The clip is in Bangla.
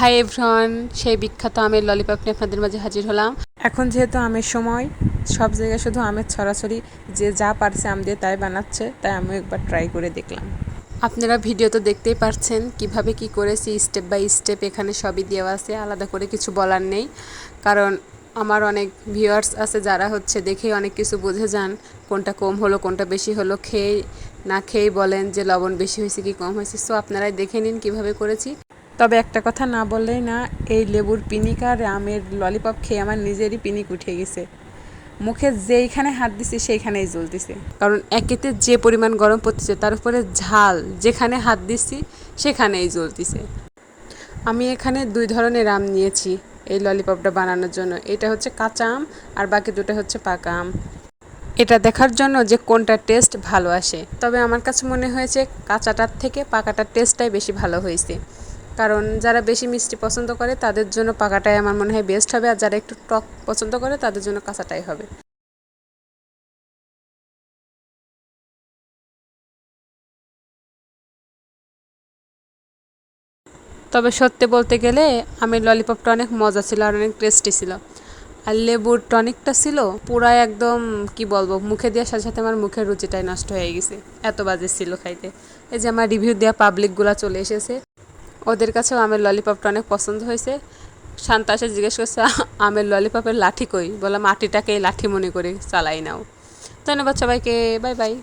হাই এভরন সেই বিখ্যাত আমের ললিপপ নিয়ে আপনাদের মাঝে হাজির হলাম। এখন যেহেতু আমের সময় সব জায়গায় শুধু আমের ছড়াছড়ি যে যা পারছে আম দিয়ে তাই বানাচ্ছে তাই আমিও একবার ট্রাই করে দেখলাম। আপনারা ভিডিও তো দেখতেই পারছেন কীভাবে কি করেছি স্টেপ বাই স্টেপ এখানে সবই দেওয়া আছে আলাদা করে কিছু বলার নেই। কারণ আমার অনেক ভিউয়ার্স আছে যারা হচ্ছে দেখে অনেক কিছু বুঝে যান কোনটা কম হলো কোনটা বেশি হলো খেয়ে না খেয়েই বলেন যে লবণ বেশি হয়েছে কি কম হয়েছে। সো আপনারাই দেখে নিন কীভাবে করেছি। তবে একটা কথা না বললেই না, এই লেবুর পিনিক আর আমের ললিপপ খেয়ে আমার নিজেরই পিনিক উঠে গেছে। মুখে যেইখানে হাত দিছি সেইখানেই জ্বলতেছে কারণ একেতে যে পরিমাণ গরম পড়তেছে তার উপরে ঝাল, যেখানে হাত দিচ্ছি সেখানেই জ্বলতেছে আমি এখানে দুই ধরনের আম নিয়েছি এই ললিপপটা বানানোর জন্য। এটা হচ্ছে কাঁচা আম আর বাকি দুটো হচ্ছে পাকা আম। এটা দেখার জন্য যে কোনটা টেস্ট ভালো আসে। তবে আমার কাছে মনে হয়েছে কাঁচাটার থেকে পাকাটার টেস্টটাই বেশি ভালো হয়েছে। কারণ যারা বেশি মিষ্টি পছন্দ করে, তাদের জন্য পাকাটাই আমার মনে হয় বেস্ট হবে, আর যারা একটু টক পছন্দ করে, তাদের জন্য কাঁচাটাই হবে। তবে সত্যি বলতে গেলে আমের ললিপপটা অনেক মজা ছিল আর অনেক টেস্টি ছিল। আর লেবুর টনিকটা ছিল পুরাই একদম, কি বলব, মুখে দেওয়ার সাথে সাথে আমার মুখের রুচিটাই নষ্ট হয়ে গেছে। এত বাজে ছিল খাইতে। এই যে আমার রিভিউ দেওয়া পাবলিকগুলো চলে এসেছে। ওদের কাছেও আমের ললিপপটা অনেক পছন্দ হয়েছে। শান্তা জিজ্ঞেস করছে আমের ললিপপের লাঠি কই? বললাম মাটিটাকে লাঠি মনে করে চালাই নাও। ধন্যবাদ সবাইকে, বাই বাই।